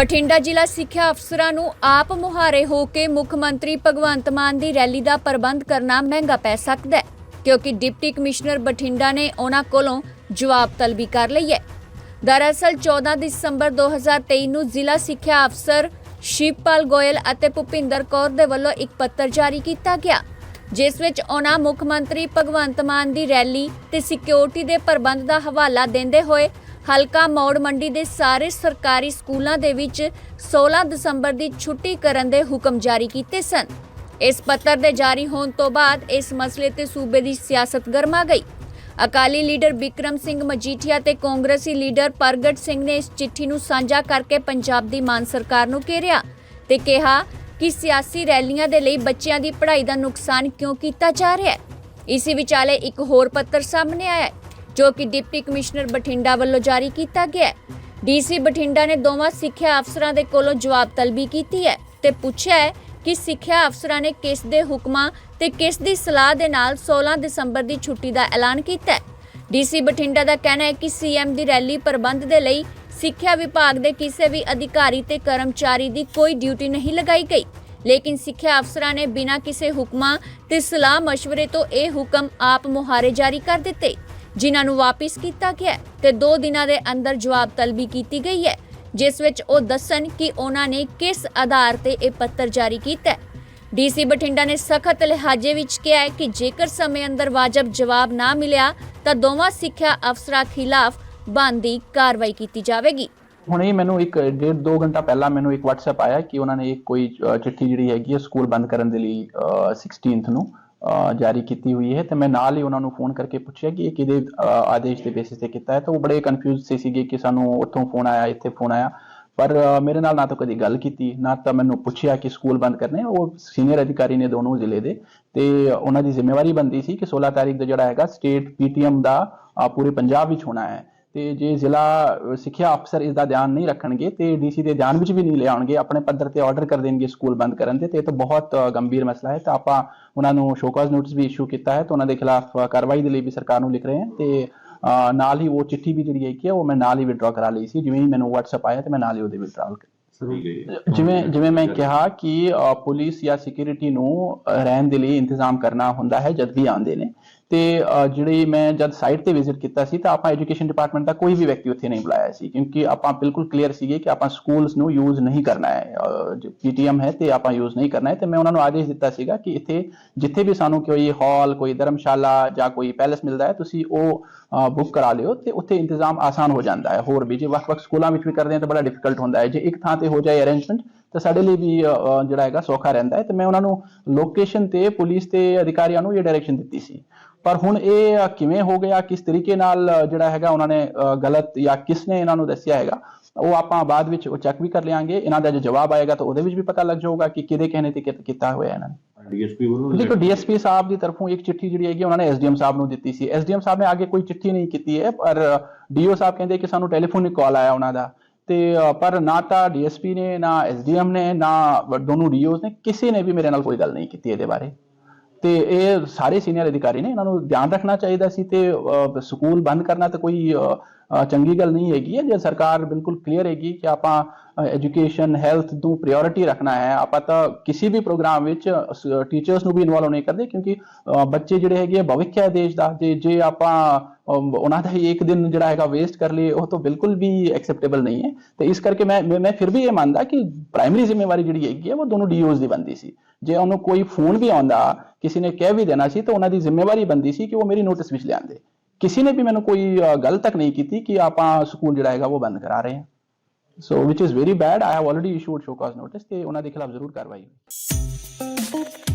ਬਠਿੰਡਾ ਜ਼ਿਲ੍ਹਾ ਸਿੱਖਿਆ ਅਫਸਰਾਂ ਨੂੰ ਆਪ ਮੁਹਾਰੇ ਹੋ ਕੇ ਮੁੱਖ ਮੰਤਰੀ ਭਗਵੰਤ ਮਾਨ ਦੀ ਰੈਲੀ ਦਾ ਪ੍ਰਬੰਧ ਕਰਨਾ ਮਹਿੰਗਾ ਪੈ ਸਕਦਾ ਹੈ, ਕਿਉਂਕਿ ਡਿਪਟੀ ਕਮਿਸ਼ਨਰ ਬਠਿੰਡਾ ਨੇ ਉਹਨਾਂ ਕੋਲੋਂ ਜਵਾਬ ਤਲਬੀ ਕਰ ਲਈ ਹੈ। ਦਰਅਸਲ 14 ਦਸੰਬਰ 2023 ਨੂੰ ਜ਼ਿਲ੍ਹਾ ਸਿੱਖਿਆ ਅਫਸਰ ਸ਼ਿਵਪਾਲ ਗੋਇਲ ਅਤੇ ਭੁਪਿੰਦਰ ਕੌਰ ਦੇ ਵੱਲੋਂ ਇੱਕ ਪੱਤਰ ਜਾਰੀ ਕੀਤਾ ਗਿਆ, ਜਿਸ ਵਿੱਚ ਉਹਨਾਂ ਮੁੱਖ ਮੰਤਰੀ ਭਗਵੰਤ ਮਾਨ ਦੀ ਰੈਲੀ ਤੇ ਸਿਕਿਉਰਿਟੀ ਦੇ ਪ੍ਰਬੰਧ ਦਾ ਹਵਾਲਾ ਦਿੰਦੇ ਹੋਏ ਹਲਕਾ ਮੌੜ ਮੰਡੀ ਦੇ ਸਾਰੇ ਸਰਕਾਰੀ ਸਕੂਲਾਂ ਦੇ ਵਿੱਚ 16 ਦਸੰਬਰ ਦੀ ਛੁੱਟੀ ਕਰਨ ਦੇ ਹੁਕਮ ਜਾਰੀ ਕੀਤੇ ਸਨ। ਇਸ ਪੱਤਰ ਦੇ ਜਾਰੀ ਹੋਣ ਤੋਂ ਬਾਅਦ ਇਸ ਮਸਲੇ ਤੇ ਸੂਬੇ ਦੀ ਸਿਆਸਤ ਗਰਮਾ ਗਈ। ਅਕਾਲੀ ਲੀਡਰ ਵਿਕਰਮ ਸਿੰਘ ਮਜੀਠੀਆ ਤੇ ਕਾਂਗਰਸੀ ਲੀਡਰ ਪ੍ਰਗਟ ਸਿੰਘ ਨੇ ਇਸ ਚਿੱਠੀ ਨੂੰ ਸਾਂਝਾ ਕਰਕੇ ਪੰਜਾਬ ਦੀ ਮਾਨ ਸਰਕਾਰ ਨੂੰ ਘੇਰਿਆ ਤੇ ਕਿਹਾ ਕਿ ਸਿਆਸੀ ਰੈਲੀਆਂ ਦੇ ਲਈ ਬੱਚਿਆਂ ਦੀ ਪੜ੍ਹਾਈ ਦਾ ਨੁਕਸਾਨ ਕਿਉਂ ਕੀਤਾ ਜਾ ਰਿਹਾ ਹੈ। ਇਸੇ ਵਿਚਾਲੇ ਇੱਕ ਹੋਰ ਪੱਤਰ ਸਾਹਮਣੇ ਆਇਆ ਹੈ। ਜੋ ਕਿ ਡਿਪਟੀ ਕਮਿਸ਼ਨਰ ਬਠਿੰਡਾ ਵੱਲੋਂ ਜਾਰੀ ਕੀਤਾ ਗਿਆ ਹੈ। ਡੀਸੀ ਬਠਿੰਡਾ ਨੇ ਦੋਵਾਂ ਸਿੱਖਿਆ ਅਫਸਰਾਂ ਦੇ ਕੋਲੋਂ ਜਵਾਬ ਤਲਬੀ ਕੀਤੀ ਹੈ ਤੇ ਪੁੱਛਿਆ ਹੈ ਕਿ ਸਿੱਖਿਆ ਅਫਸਰਾਂ ਨੇ ਕਿਸ ਦੇ ਹੁਕਮਾਂ ਤੇ ਕਿਸ ਦੀ ਸਲਾਹ ਦੇ ਨਾਲ 16 ਦਸੰਬਰ ਦੀ ਛੁੱਟੀ ਦਾ ਐਲਾਨ ਕੀਤਾ ਹੈ। ਡੀਸੀ ਬਠਿੰਡਾ ਦਾ ਕਹਿਣਾ ਹੈ ਕਿ ਸੀਐਮ ਦੀ ਰੈਲੀ ਪ੍ਰਬੰਧ ਦੇ ਲਈ ਸਿੱਖਿਆ ਵਿਭਾਗ ਦੇ ਕਿਸੇ ਵੀ ਅਧਿਕਾਰੀ ਤੇ ਕਰਮਚਾਰੀ ਦੀ ਕੋਈ ਡਿਊਟੀ ਨਹੀਂ ਲਗਾਈ ਗਈ। ਲੇਕਿਨ ਸਿੱਖਿਆ ਅਫਸਰਾਂ ਨੇ ਬਿਨਾਂ ਕਿਸੇ ਹੁਕਮਾਂ ਤੇ ਸਲਾਹ مشਵਰੇ ਤੋਂ ਇਹ ਹੁਕਮ ਆਪ ਮੁਹਾਰੇ ਜਾਰੀ ਕਰ ਦਿੱਤੇ। ਜਿਨ੍ਹਾਂ ਨੂੰ ਵਾਪਿਸ ਕੀਤਾ ਗਿਆ ਤੇ 2 ਦਿਨਾਂ ਦੇ ਅੰਦਰ ਜਵਾਬ ਤਲਬੀ ਕੀਤੀ ਗਈ ਹੈ, ਜਿਸ ਵਿੱਚ ਉਹ ਦੱਸਣ ਕਿ ਉਹਨਾਂ ਨੇ ਕਿਸ ਆਧਾਰ ਤੇ ਇਹ ਪੱਤਰ ਜਾਰੀ ਕੀਤਾ ਹੈ। ਡੀਸੀ ਬਠਿੰਡਾ ਨੇ ਸਖਤ ਲਿਹਾਜ਼ੇ ਵਿੱਚ ਕਿਹਾ ਹੈ ਕਿ ਜੇਕਰ ਸਮੇਂ ਅੰਦਰ ਵਾਜਬ ਜਵਾਬ ਨਾ ਮਿਲਿਆ, ਤਾਂ ਦੋਵਾਂ ਸਿੱਖਿਆ ਅਫਸਰਾਂ ਖਿਲਾਫ ਬਣਦੀ ਕਾਰਵਾਈ ਕੀਤੀ ਜਾਵੇਗੀ। ਹੁਣੇ ਹੀ ਮੈਨੂੰ ਇੱਕ ਡੇਢ ਦੋ ਘੰਟਾ ਪਹਿਲਾਂ ਮੈਨੂੰ ਇੱਕ WhatsApp ਆਇਆ ਕਿ ਉਹਨਾਂ ਨੇ ਕੋਈ ਚਿੱਠੀ ਜਿਹੜੀ ਹੈਗੀ ਹੈ, ਸਕੂਲ ਬੰਦ ਕਰਨ ਦੇ ਲਈ 16th ਨੂੰ। ਜਾਰੀ ਕੀਤੀ ਹੋਈ ਹੈ ਤੇ ਮੈਂ ਨਾਲ ਹੀ ਉਹਨਾਂ ਨੂੰ ਫੋਨ ਕਰਕੇ ਪੁੱਛਿਆ ਕਿ ਇਹ ਕਿਹਦੇ ਆਦੇਸ਼ ਦੇ ਬੇਸਿਸ ਤੇ ਕੀਤਾ ਹੈ। ਤਾਂ ਉਹ ਬੜੇ ਕਨਫਿਊਜ਼ ਸੀ ਸੀਗੇ ਕਿ ਸਾਨੂੰ ਉੱਥੋਂ ਫੋਨ ਆਇਆ, ਇੱਥੇ ਫੋਨ ਆਇਆ। ਪਰ ਮੇਰੇ ਨਾਲ ਨਾ ਤਾਂ ਕਦੀ ਗੱਲ ਕੀਤੀ, ਨਾ ਤਾਂ ਮੈਨੂੰ ਪੁੱਛਿਆ ਕਿ ਸਕੂਲ ਬੰਦ ਕਰਨੇ। ਉਹ ਸੀਨੀਅਰ ਅਧਿਕਾਰੀ ਨੇ ਦੋਨੋਂ ਜ਼ਿਲ੍ਹੇ ਦੇ ਤੇ ਉਹਨਾਂ ਦੀ ਜ਼ਿੰਮੇਵਾਰੀ ਬੰਦੀ ਸੀ ਕਿ 16 ਤਾਰੀਖ ਦਾ ਜਿਹੜਾ ਹੈਗਾ ਸਟੇਟ ਪੀਟੀਐਮ ਦਾ ਪੂਰੇ ਪੰਜਾਬ ਵਿੱਚ ਹੋਣਾ ਹੈ। ਤੇ ਜੇ ਜ਼ਿਲ੍ਹਾ ਸਿੱਖਿਆ ਅਫਸਰ ਇਸ ਦਾ ਧਿਆਨ ਨਹੀਂ ਰੱਖਣਗੇ ਤੇ ਡੀਸੀ ਦੇ ਧਿਆਨ ਵਿੱਚ ਵੀ ਨਹੀਂ ਲਿਆਉਣਗੇ ਆਪਣੇ ਪੱਧਰ ਤੇ ਆਰਡਰ ਕਰ ਦੇਣਗੇ ਸਕੂਲ ਬੰਦ ਕਰਨ ਦੇ ਤੇ ਇਹ ਤਾਂ ਬਹੁਤ ਗੰਭੀਰ ਮਸਲਾ ਹੈ। ਤਾਂ ਆਪਾਂ ਉਹਨਾਂ ਨੂੰ ਸ਼ੋਕਾਜ਼ ਨੋਟਿਸ ਵੀ ਇਸ਼ੂ ਕੀਤਾ ਹੈ ਤਾਂ ਉਹਨਾਂ ਦੇ ਖਿਲਾਫ ਕਾਰਵਾਈ ਦੇ ਲਈ ਵੀ ਸਰਕਾਰ ਨੂੰ ਲਿਖ ਰਹੇ ਹਾਂ ਤੇ ਅ, ਨਾਲ ਹੀ ਉਹ ਚਿੱਠੀ ਵੀ ਜਿਹੜੀ ਹੈ ਕਿ ਉਹ ਮੈਂ ਨਾਲ ਹੀ ਵਿਡਰਾ ਕਰਾ ਲਈ ਸੀ। ਜਿਵੇਂ ਹੀ ਮੈਨੂੰ WhatsApp ਆਇਆ ਤੇ ਮੈਂ ਨਾਲ ਹੀ ਉਹਦੇ ਵਿਡਰਾਲ ਜਿਵੇਂ ਜਿਵੇਂ ਮੈਂ ਕਿਹਾ ਕਿ ਪੁਲਿਸ ਜਾਂ ਸਿਕਿਉਰਿਟੀ ਨੂੰ ਰਹਿਣ ਦੇ ਲਈ ਇੰਤਜ਼ਾਮ ਕਰਨਾ ਹੁੰਦਾ ਹੈ ਜਦ ਵੀ ਆਉਂਦੇ ਨੇ। ਤੇ ਜਿਹੜੀ ਮੈਂ ਜਦ ਸਾਈਟ ਤੇ ਵਿਜ਼ਿਟ ਕੀਤਾ ਸੀ, ਤਾਂ ਆਪਾਂ ਐਜੂਕੇਸ਼ਨ ਡਿਪਾਰਟਮੈਂਟ ਦਾ ਕੋਈ ਵੀ ਵਿਅਕਤੀ ਉੱਥੇ ਨਹੀਂ ਬੁਲਾਇਆ ਸੀ, ਕਿਉਂਕਿ ਆਪਾਂ ਬਿਲਕੁਲ ਕਲੀਅਰ ਸੀਗੇ ਕਿ ਆਪਾਂ ਸਕੂਲਸ ਨੂੰ ਯੂਜ਼ ਨਹੀਂ ਕਰਨਾ ਹੈ ਪੀਟੀਐਮ ਹੈ ਤੇ ਆਪਾਂ ਯੂਜ਼ ਨਹੀਂ ਕਰਨਾ ਹੈ, ਤੇ ਮੈਂ ਉਹਨਾਂ ਨੂੰ ਆਦੇਸ਼ ਦਿੱਤਾ ਸੀਗਾ ਕਿ ਇੱਥੇ ਜਿੱਥੇ ਵੀ ਸਾਨੂੰ ਕੋਈ ਹਾਲ ਕੋਈ ਧਰਮਸ਼ਾਲਾ ਜਾਂ ਕੋਈ ਪੈਲੇਸ ਮਿਲਦਾ ਹੈ, ਤੁਸੀਂ ਉਹ ਬੁੱਕ ਕਰਾ ਲਿਓ ਤੇ ਉੱਥੇ ਇੰਤਜ਼ਾਮ ਆਸਾਨ ਹੋ ਜਾਂਦਾ ਹੈ। ਹੋਰ ਵੀ ਜੇ ਵੱਖ-ਵੱਖ ਸਕੂਲਾਂ ਵਿੱਚ ਵੀ ਕਰਦੇ ਹਾਂ ਤਾਂ ਬੜਾ ਡਿਫਿਕਲਟ ਹੁੰਦਾ ਹੈ। ਜੇ ਇੱਕ ਥਾਂ ਤੇ ਹੋ ਜਾਏ ਅਰੇਂਜਮੈਂਟ ਤਾਂ ਸਾਡੇ ਲਈ ਵੀ ਜਿਹੜਾ ਹੈਗਾ ਸੌਖਾ ਰਹਿੰਦਾ ਹੈ ਤੇ ਮੈਂ ਉਹਨਾਂ ਨੂੰ ਲੋਕੇਸ਼ਨ ਤੇ ਪੁਲਿਸ ਤੇ ਅਧਿਕਾਰੀਆਂ ਨੂੰ ਇਹ ਡਾਇਰੈਕਸ਼ਨ ਦਿੱਤੀ ਸੀ। ਪਰ ਹੁਣ ਇਹ ਕਿਵੇਂ ਹੋ ਗਿਆ ਕਿਸ ਤਰੀਕੇ ਨਾਲ ਜਿਹੜਾ ਹੈਗਾ ਉਹਨਾਂ ਨੇ ਗਲਤ ਜਾਂ ਕਿਸ ਨੇ ਇਹਨਾਂ ਨੂੰ ਦੱਸਿਆ ਹੈਗਾ ਉਹ ਆਪਾਂ ਬਾਅਦ ਵਿੱਚ ਉਹ ਚੈੱਕ ਵੀ ਕਰ ਲਿਆਂਗੇ। ਇਹਨਾਂ ਦਾ ਜੋ ਜਵਾਬ ਆਏਗਾ ਤਾਂ ਉਹਦੇ ਵਿੱਚ ਵੀ ਪਤਾ ਲੱਗ ਜਾਊਗਾ ਕਿ ਕਿਹਦੇ ਕਹਿਣੇ ਤੇ ਕੀਤਾ ਹੋਇਆ ਇਹਨਾਂ ਨੇ। ਡੀਐਸਪੀ ਵੱਲੋਂ ਦੇਖੋ ਡੀਐਸਪੀ ਸਾਹਿਬ ਦੀ ਤਰਫੋਂ ਇੱਕ ਚਿੱਠੀ ਜਿਹੜੀ ਹੈਗੀ ਉਹਨਾਂ ਨੇ ਐਸਡੀਐਮ ਸਾਹਿਬ ਨੂੰ ਦਿੱਤੀ ਸੀ। ਐਸਡੀਐਮ ਸਾਹਿਬ ਨੇ ਅੱਗੇ ਕੋਈ ਚਿੱਠੀ ਨਹੀਂ ਕੀਤੀ ਹੈ ਪਰ ਡੀਓ ਸਾਹਿਬ ਕਹਿੰਦੇ ਕਿ ਸਾਨੂੰ ਟੈਲੀਫੋਨਿਕ ਕਾਲ ਆਇਆ ਉਹਨਾਂ ਦਾ। ਤੇ ਪਰ ਨਾ ਤਾਂ ਡੀਐਸਪੀ ਨੇ ਨਾ ਐਸਡੀਐਮ ਨੇ ਨਾ ਦੋਨੋਂ ਡੀਓਸ ਨੇ ਕਿਸੇ ਨੇ ਵੀ ਮੇਰੇ ਨਾਲ ਕੋਈ ਗੱਲ ਨਹੀਂ ਕੀਤੀ ਇਹਦੇ ਬਾਰੇ। ਤੇ ਇਹ ਸਾਰੇ ਸੀਨੀਅਰ ਅਧਿਕਾਰੀ ਨੇ ਇਹਨਾਂ ਨੂੰ ਧਿਆਨ ਰੱਖਣਾ ਚਾਹੀਦਾ ਸੀ ਤੇ ਸਕੂਲ ਬੰਦ ਕਰਨਾ ਤਾਂ ਕੋਈ ਅ, ਚੰਗੀ ਗੱਲ ਨਹੀਂ ਹੈਗੀ ਹੈ। ਜੇ ਸਰਕਾਰ ਬਿਲਕੁਲ ਕਲੀਅਰ ਹੈਗੀ ਕਿ ਆਪਾਂ ਐਜੂਕੇਸ਼ਨ ਹੈਲਥ ਨੂੰ ਪ੍ਰਾਇੋਰਟੀ ਰੱਖਣਾ ਹੈ, ਆਪਾਂ ਤਾਂ ਕਿਸੇ ਵੀ ਪ੍ਰੋਗਰਾਮ ਵਿੱਚ ਟੀਚਰਸ ਨੂੰ ਵੀ ਇਨਵੋਲਵ ਨਹੀਂ ਕਰਦੇ ਕਿਉਂਕਿ ਬੱਚੇ ਜਿਹੜੇ ਹੈਗੇ ਆ, ਭਵਿੱਖ ਹੈ ਦੇਸ਼ ਦਾ। ਤੇ ਜੇ ਆਪਾਂ ਉਹਨਾਂ ਦਾ ਹੀ ਇੱਕ ਦਿਨ ਜਿਹੜਾ ਹੈਗਾ ਵੇਸਟ ਕਰ ਲਈਏ, ਉਹ ਤਾਂ ਬਿਲਕੁਲ ਵੀ ਐਕਸੈਪਟੇਬਲ ਨਹੀਂ ਹੈ। ਤੇ ਇਸ ਕਰਕੇ ਮੈਂ ਮੈਂ ਮੈਂ ਫਿਰ ਵੀ ਇਹ ਮੰਨਦਾ ਕਿ ਪ੍ਰਾਇਮਰੀ ਜ਼ਿੰਮੇਵਾਰੀ ਜਿਹੜੀ ਹੈਗੀ ਹੈ, ਉਹ ਦੋਨੋਂ ਡੀਓਜ਼ ਦੀ ਬੰਦੀ ਸੀ। ਜੇ ਉਹਨੂੰ ਕੋਈ ਫੋਨ ਵੀ ਆਉਂਦਾ, ਕਿਸੇ ਨੇ ਕਹਿ ਵੀ ਦੇਣਾ ਸੀ, ਤਾਂ ਉਹਨਾਂ ਦੀ ਜ਼ਿੰਮੇਵਾਰੀ ਬੰਦੀ ਸੀ ਕਿ ਉਹ ਮੇਰੀ ਨੋਟਿਸ ਵਿੱਚ ਲਿਆਂਦੇ ਕਿਸੇ ਨੇ ਵੀ ਮੈਨੂੰ ਕੋਈ ਅ, ਗੱਲ ਤੱਕ ਨਹੀਂ ਕੀਤੀ ਕਿ ਆਪਾਂ ਸਕੂਲ ਜਿਹੜਾ ਹੈਗਾ ਉਹ ਬੰਦ ਕਰਾ ਰਹੇ ਹਾਂ so which is very bad I have already issued show cause notice ਤੇ ਉਹਨਾਂ ਦੇ ਖਿਲਾਫ ਜ਼ਰੂਰ ਕਾਰਵਾਈ ਹੋਈ